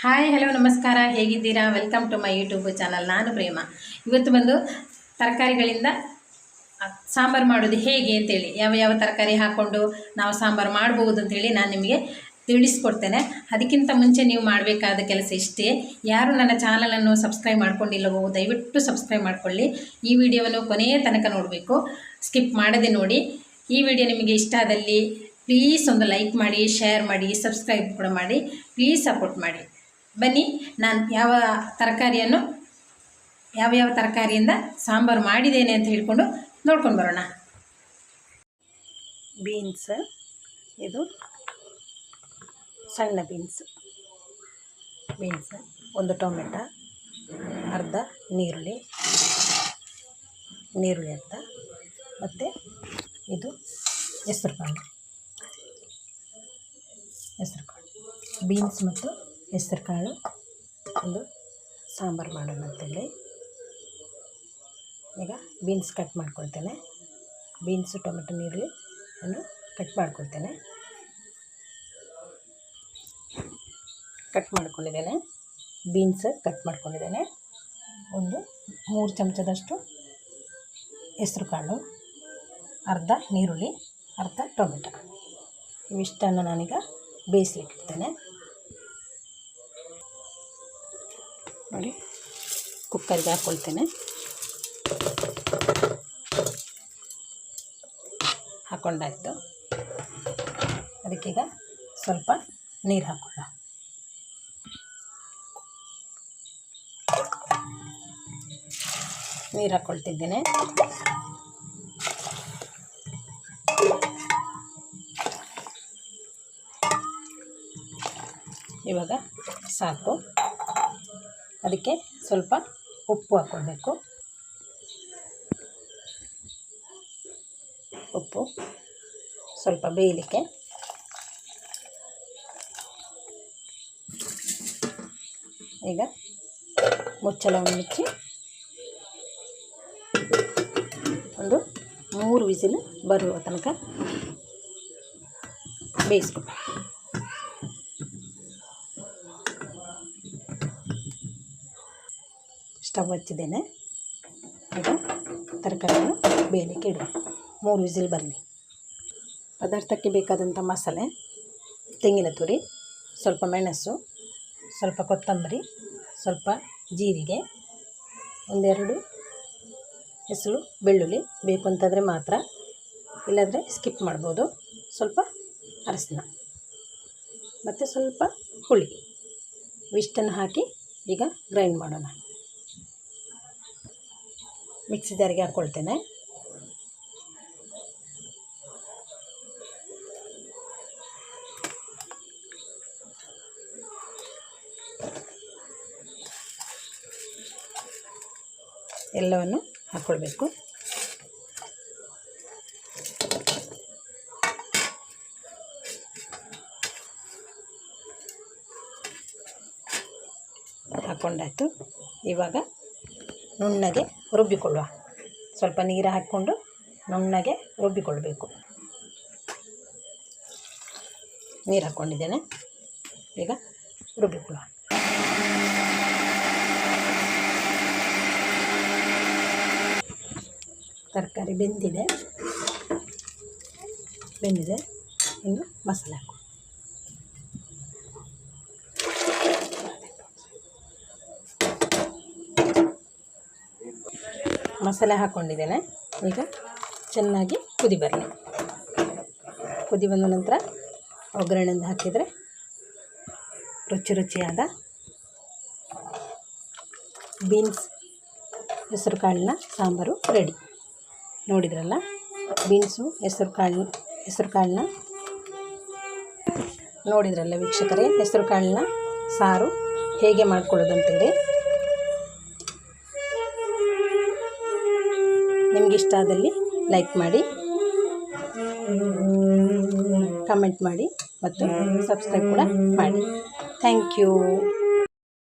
Hi hello ನಮಸ್ಕಾರ. ಹೇಗಿದ್ದೀರಾ? Welcome to my YouTube channel ನಾನು ಪ್ರೇಮ. ಇವತ್ತು ಬಂದು ತರಕಾರಿಗಳಿಂದ ಸಾಂಬಾರು ಮಾಡೋದು ಹೇಗೆ ಅಂತೇಳಿ, ಯಾವ ಯಾವ ತರಕಾರಿ ಹಾಕ್ಕೊಂಡು ನಾವು ಸಾಂಬಾರು ಮಾಡ್ಬೋದು ಅಂತೇಳಿ ನಾನು ನಿಮಗೆ ತಿಳಿಸ್ಕೊಡ್ತೇನೆ. ಅದಕ್ಕಿಂತ ಮುಂಚೆ ನೀವು ಮಾಡಬೇಕಾದ ಕೆಲಸ ಇಷ್ಟೇ. ಯಾರು ನನ್ನ ಚಾನಲನ್ನು ಸಬ್ಸ್ಕ್ರೈಬ್ ಮಾಡ್ಕೊಂಡಿಲ್ಲವೋ, ದಯವಿಟ್ಟು ಸಬ್ಸ್ಕ್ರೈಬ್ ಮಾಡಿಕೊಳ್ಳಿ. ಈ ವಿಡಿಯೋವನ್ನು ಕೊನೆಯ ತನಕ ನೋಡಬೇಕು. ಸ್ಕಿಪ್ ಮಾಡದೆ ನೋಡಿ. ಈ ವಿಡಿಯೋ ನಿಮಗೆ ಇಷ್ಟ ಆದಲ್ಲಿ ಪ್ಲೀಸ್ ಒಂದು ಲೈಕ್ ಮಾಡಿ ಶೇರ್ ಮಾಡಿ ಸಬ್ಸ್ಕ್ರೈಬ್ ಕೂಡ ಮಾಡಿ ಪ್ಲೀಸ್ ಸಪೋರ್ಟ್ ಮಾಡಿ. ಬನ್ನಿ, ನಾನು ಯಾವ ತರಕಾರಿಯನ್ನು, ಯಾವ ಯಾವ ತರಕಾರಿಯಿಂದ ಸಾಂಬಾರು ಮಾಡಿದ್ದೇನೆ ಅಂತ ಹೇಳ್ಕೊಂಡು ನೋಡ್ಕೊಂಡು ಬರೋಣ. ಬೀನ್ಸ್, ಇದು ಸಣ್ಣ ಬೀನ್ಸ್. ಬೀನ್ಸ್, ಒಂದು ಟೊಮೆಟೊ, ಅರ್ಧ ನೀರುಳ್ಳಿ ನೀರುಳ್ಳಿ ಅರ್ಧ, ಮತ್ತು ಇದು ಹೆಸ್ರು ಕಾಳು ಹೆಸ್ರು ಕಾಳು ಬೀನ್ಸ್ ಮತ್ತು ಹೆಸ್ರು ಕಾಳು ಒಂದು ಸಾಂಬಾರು ಮಾಡೋಣ ಅಂತೇಳಿ. ಈಗ ಬೀನ್ಸ್ ಕಟ್ ಮಾಡ್ಕೊಳ್ತೇನೆ. ಬೀನ್ಸು ಟೊಮೆಟೊ ನೀರುಳ್ಳಿ ನಾನು ಕಟ್ ಮಾಡ್ಕೊಳ್ತೇನೆ. ಕಟ್ ಮಾಡ್ಕೊಂಡಿದ್ದೇನೆ. ಬೀನ್ಸ್ ಕಟ್ ಮಾಡ್ಕೊಂಡಿದ್ದೇನೆ. ಒಂದು ಮೂರು ಚಮಚದಷ್ಟು ಹೆಸ್ರು ಕಾಳು ಅರ್ಧ ನೀರುಳ್ಳಿ ಅರ್ಧ ಟೊಮೆಟೊ. ಇವಿಷ್ಟನ್ನು ನಾನೀಗ ಬೇಯಿಸ್ಲಿಕ್ಕಿಡ್ತೇನೆ. ನೋಡಿ ಕುಕ್ಕರ್ಗೆ ಹಾಕ್ಕೊಳ್ತೇನೆ ಹಾಕ್ಕೊಂಡಾಯಿತು ಅದಕ್ಕೀಗ ಸ್ವಲ್ಪ ನೀರು ಹಾಕೋಣ ನೀರು ಹಾಕ್ಕೊಳ್ತಿದ್ದೇನೆ ಇವಾಗ ಸಾಕು. ಅದಕ್ಕೆ ಸ್ವಲ್ಪ ಉಪ್ಪು ಹಾಕ್ಕೊಳ್ಬೇಕು. ಉಪ್ಪು ಸ್ವಲ್ಪ ಬೇಯಲಿಕ್ಕೆ. ಈಗ ಮುಚ್ಚಳವನ್ನು ಮುಚ್ಚಿ ಒಂದು ಮೂರು ವಿಸಿಲು ಬರುವ ತನಕ ಬೇಯಿಸ್ಬೇಕು ಸ್ಟವ್ ಹಚ್ಚಿದ್ದೇನೆ. ಈಗ ತರಕಾರಿಯನ್ನು ಬೇಯಲಿಕ್ಕೆ ಇಡುವ ಮೂರು ವಿಸಿಲ್ ಬರಲಿ ಪದಾರ್ಥಕ್ಕೆ ಬೇಕಾದಂಥ ಮಸಾಲೆ, ತೆಂಗಿನ ತುರಿ, ಸ್ವಲ್ಪ ಮೆಣಸು, ಸ್ವಲ್ಪ ಕೊತ್ತಂಬರಿ, ಸ್ವಲ್ಪ ಜೀರಿಗೆ, ಒಂದೆರಡು ಹೆಸರು ಬೆಳ್ಳುಳ್ಳಿ ಬೇಕು ಅಂತಂದರೆ ಮಾತ್ರ. ಇಲ್ಲಾಂದರೆ ಸ್ಕಿಪ್ ಮಾಡ್ಬೋದು. ಸ್ವಲ್ಪ ಅರಸಿನ ಮತ್ತು ಸ್ವಲ್ಪ ಹುಳಿ. ಇವಿಷ್ಟನ್ನು ಹಾಕಿ ಈಗ ಗ್ರೈಂಡ್ ಮಾಡೋಣ. ಮಿಕ್ಸಿ ಜಾರಿಗೆ ಹಾಕ್ಕೊಳ್ತೇನೆ ಎಲ್ಲವನ್ನು ಹಾಕ್ಕೊಳ್ಬೇಕು ಹಾಕ್ಕೊಂಡಾಯ್ತು ಇವಾಗ ನುಣ್ಣಗೆ ರುಬ್ಬಿಕೊಳ್ಳುವ. ಸ್ವಲ್ಪ ನೀರು ಹಾಕ್ಕೊಂಡು ನುಣ್ಣಗೆ ರುಬ್ಬಿಕೊಳ್ಳಬೇಕು ನೀರು ಹಾಕ್ಕೊಂಡಿದ್ದೇನೆ. ಈಗ ರುಬ್ಬಿಕೊಳ್ಳುವ. ತರಕಾರಿ ಬೆಂದಿದೆ. ಬೆಂದಿದೆ. ಇನ್ನು ಮಸಾಲೆ ಹಾಕು ಮಸಾಲೆ ಹಾಕ್ಕೊಂಡಿದ್ದೇನೆ ಈಗ ಚೆನ್ನಾಗಿ ಕುದಿ ಬರಲಿ. ಕುದಿ ಬಂದ ನಂತರ ಒಗ್ಗರಣೆಯಿಂದ ಹಾಕಿದರೆ ರುಚಿ ರುಚಿಯಾದ ಬೀನ್ಸ್, ಹೆಸರು ಕಾಳಿನ ಸಾಂಬಾರು ರೆಡಿ. ನೋಡಿದ್ರಲ್ಲ? ಬೀನ್ಸು, ಹೆಸರು ಕಾಳು, ಹೆಸರು ಕಾಳನ್ನ. ನೋಡಿದ್ರಲ್ಲ ವೀಕ್ಷಕರೇ? ಹೆಸರು ಕಾಳಿನ ಸಾರು ಹೇಗೆ ಮಾಡ್ಕೊಳ್ಳೋದು ಅಂತೇಳಿ ನಿಮ್ಗೆ ಇಷ್ಟ ಆದಲ್ಲಿ ಲೈಕ್ ಮಾಡಿ ಕಮೆಂಟ್ ಮಾಡಿ ಮತ್ತು ಸಬ್ಸ್ಕ್ರೈಬ್ ಕೂಡ ಮಾಡಿ. Thank you